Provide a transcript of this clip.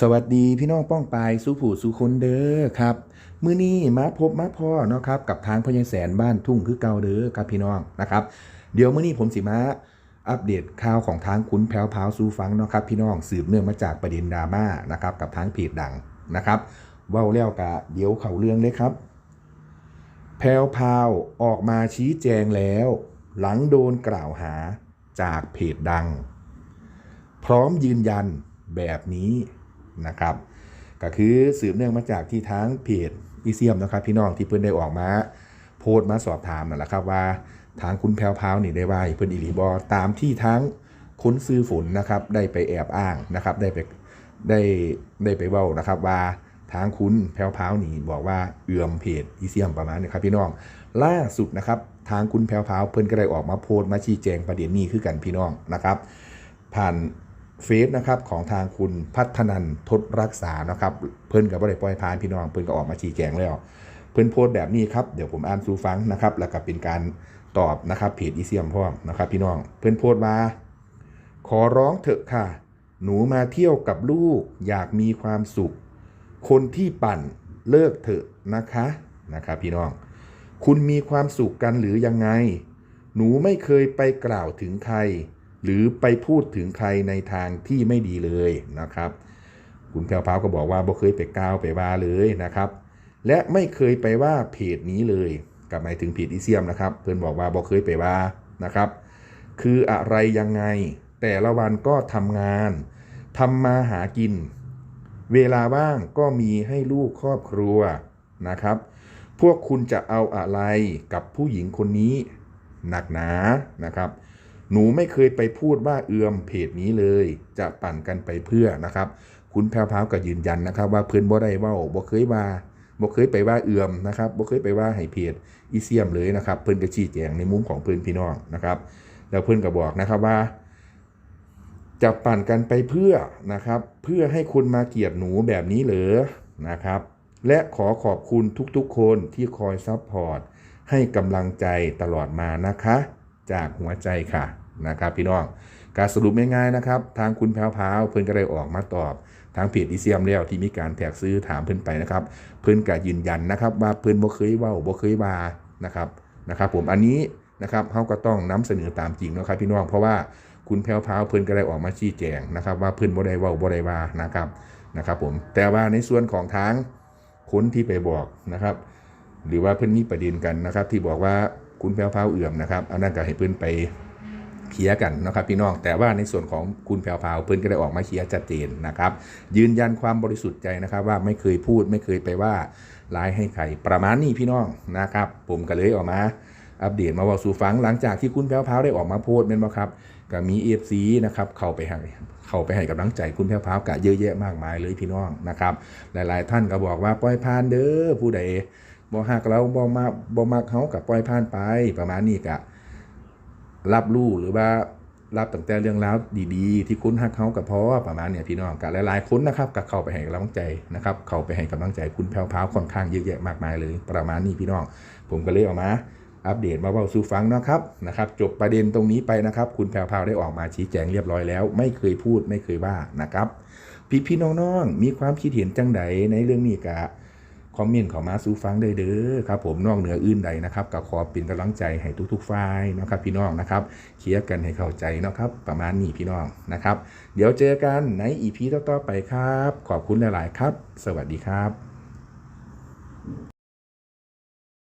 สวัสดีพี่น้องป้องปายสุผู้สุคนเด้อครับมื้อนี้มาพบมาพ่อเนาะครับกับทางพญาแสนบ้านทุ่งคือเก่าเด้อครับพี่น้องนะครับ เดี๋ยวมื้อนี้ผมสิมาอัปเดตข่าวของทางคุณแพรวพาวสู่ฟังเนาะครับพี่น้องสืบเนื่องมาจากประเด็นดราม่านะครับกับทางเพจดังนะครับเว้าแล้วกะเดี๋ยวเข้าเรื่องเลยครับ แพรวพาวออกมาชี้แจงแล้ว หลังโดนกล่าวหาจากเพจดัง พร้อมยืนยันแบบนี้ นะครับ ก็คือสืบเนื่องมาจากที่ทั้งเพจอีเซียมนะครับ พี่น้องที่เพิ่อนได้ออกมา โพสต์มาสอบถามนั่นแหละครับว่าทางคุณแพรวพาวนี่ได้ว่าเพิ่อนอีหลีบอตามที่ทั้งค้นซื้อฝนนะครับได้ไปแอบอ้างนะครับได้ไปได้ได้ไปเว้านะครับว่าทางคุณแพรวพาวนี่บอกว่าเอื่อมเพจอีเซียมประมาณนี้ครับพี่น้องล่าสุดนะครับทางคุณแพรวพาวเพิ่นก็ได้ออกมาโพสต์มาชี้แจงประเด็นนี้คือกันพี่น้องนะครับ ผ่าน ฟซนะครับของทางคุณพัฒนันทศรักษานะครับ เพิ่นกับบ่ได้ปล่อยพานพี่น้องเพิ่นก็ออกมาชี้แจงแล้ว เพิ่นโพสต์แบบนี้ครับเดี๋ยวผมอ่านสู่ฟังนะครับ แล้วก็เป็นการตอบนะครับเพจอีเซียมพร้อมนะครับพี่น้องเพิ่นโพสต์ว่าขอร้องเถอะค่ะ หนูมาเที่ยวกับลูกอยากมีความสุข คนที่ปั่นเลิกเถอะนะคะนะครับพี่น้อง คุณมีความสุขกันหรือยังไง หนูไม่เคยไปกล่าวถึงใคร หรือไปพูดถึงใครในทางที่ไม่ดีเลยนะครับ คุณแพรวพาวก็บอกว่าบ่เคยไปกล่าวไปว่าเลยนะครับ และไม่เคยไปว่าเพจนี้เลยกับหมายถึงเพจอีเซียมนะครับ เพื่อนบอกว่าบ่เคยไปว่านะครับ คืออะไรยังไง แต่ละวันก็ทำงานทำมาหากิน เวลาว่างก็มีให้ลูกครอบครัวนะครับ พวกคุณจะเอาอะไรกับผู้หญิงคนนี้หนักหนานะครับ หนูไม่เคยไปพูดว่าเอือมเพจนี้เลย จะปั่นกันไปเพื่อนะครับ คุณแพรวพาวก็ยืนยันนะครับ ว่าเพื่อนบ่ได้ว่าบ่เคยว่าบ่เคยไปว่าเอือมนะครับบ่เคยไปว่าให้เพจอีเซียมเลยนะครับ เพื่อนก็ชี้แจงในมุมของเพื่อนพี่น้องนะครับ แล้วเพื่อนก็บอกนะครับว่าจะปั่นกันไปเพื่อนะครับ เพื่อให้คุณมาเกลียดหนูแบบนี้เหรอนะครับ และขอขอบคุณทุกๆคนที่คอยซัพพอร์ตให้กำลังใจตลอดมานะคะ จากหัวใจค่ะนะครับพี่น้องการสรุปง่ายๆนะครับ ทางคุณแพวพาวเพิ่นก็ได้ออกมาตอบ ทางเพจอีเซียมแล้วที่มีการแท็กซื้อถามเพิ่นไปนะครับ เพิ่นก็ยืนยันนะครับ ว่าเพิ่นบ่เคยเว้าบ่เคยว่านะครับนะครับ ผมอันนี้นะครับเฮาก็ต้องนำเสนอตามจริงนะครับ พี่น้องเพราะว่าคุณแพวพาวเพิ่นก็ได้ออกมาชี้แจงนะครับ ว่าเพิ่นบ่ได้เว้าบ่ได้ว่านะครับนะครับ ผมแต่ว่าในส่วนของทางคนที่ไปบอกนะครับ หรือว่าเพิ่นมีประเด็นกันนะครับ ที่บอกว่า คุณแพรวพาวเอื่อมนะครับอันนั้นก็ให้เพิ่นไปเคลียร์กันนะครับพี่น้องแต่ว่าในส่วนของคุณแพรวพาวเพิ่อนก็ได้ออกมาเคลียร์ชัดเจนนะครับ ยืนยันความบริสุทธิ์ใจนะครับ ว่าไม่เคยพูดไม่เคยไปว่าร้ายให้ใครประมาณนี้พี่น้องนะครับ ผมก็เลยออกมาอัปเดตมาบอกสู่ฟังหลังจากที่คุณแพรวพาวได้ออกมาโพสต์เป็นบ่ครับก็มี FC นะครับเข้าไปให้เข้าไปให้กำลังใจคุณแพรวพาวกะเยอะแยะมากมายเลยพี่น้องนะครับ หลาย ๆ ท่านก็บอกว่าปล่อยผ่านเด้อผู้ใด บ่ฮักเราบ่มาบ่มักเฮากับปล่อยผ่านไปประมาณนี้กะรับรู้หรือว่ารับตั้งแต่เรื่องราวดีๆ ที่คุณฮักเขากับพอประมาณเนี่ยพี่น้องกับหลายๆคนนะครับก็เข้าไปให้กำลังใจนะครับ เข้าไปให้กำลังใจคุณแพรวพาวค่อนข้างเยอะแยะมากมายเลย ประมาณนี้พี่น้อง ผมก็เลยออกมาอัปเดตมาเว่าสู่ฟังนะครับนะครับ จบประเด็นตรงนี้ไปนะครับ คุณแพรวพาวได้ออกมาชี้แจงเรียบร้อยแล้ว ไม่เคยพูดไม่เคยว่านะครับ พี่พี่ๆน้องๆมีความคิดเห็นจังใดในเรื่องนี้กะ คอมเมนต์ของมาสูฟังได้เด้อครับผมนอกเหนืออื่นใดนะครับก็ขอเป็นกำลังใจให้ทุกๆฝ่ายนะครับพี่น้องนะครับเคลียร์กันให้เข้าใจนะครับประมาณนี้พี่น้องนะครับ เดี๋ยวเจอกันในอีพีต่อๆไปครับ ขอบคุณหลาย ๆ ครับ สวัสดีครับ